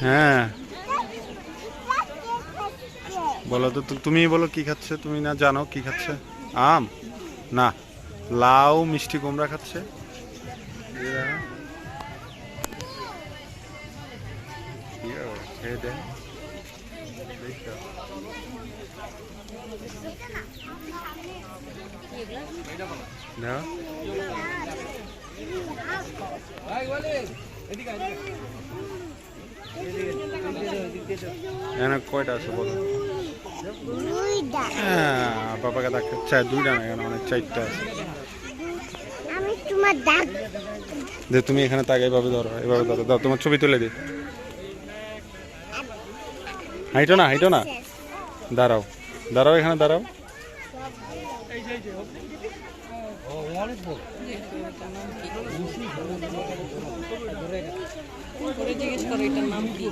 হ্যাঁ। বলো তো তুমি বলো কি খাচ্ছে, তুমি না জানো কি খাচ্ছে? আম? না। লাউ, মিষ্টি কুমড়া খাচ্ছে। দেখো। দে। এখানে কয়টা আছে বলো? দুইটা। হ্যাঁ বাবাকে দেখে চাই দুইটা না এখানে অনেক চারটা আছে। আমি তোমার দাগ যে তুমি এখানে তাকে এভাবে ধরো এভাবে ধরো। দাও তোমার ছবি তুলে দিই হাইটো না হাইটো না। দাঁড়াও দাঁড়াও এখানে দাঁড়াও। করে জিজ্ঞেস করো এটার নাম কি?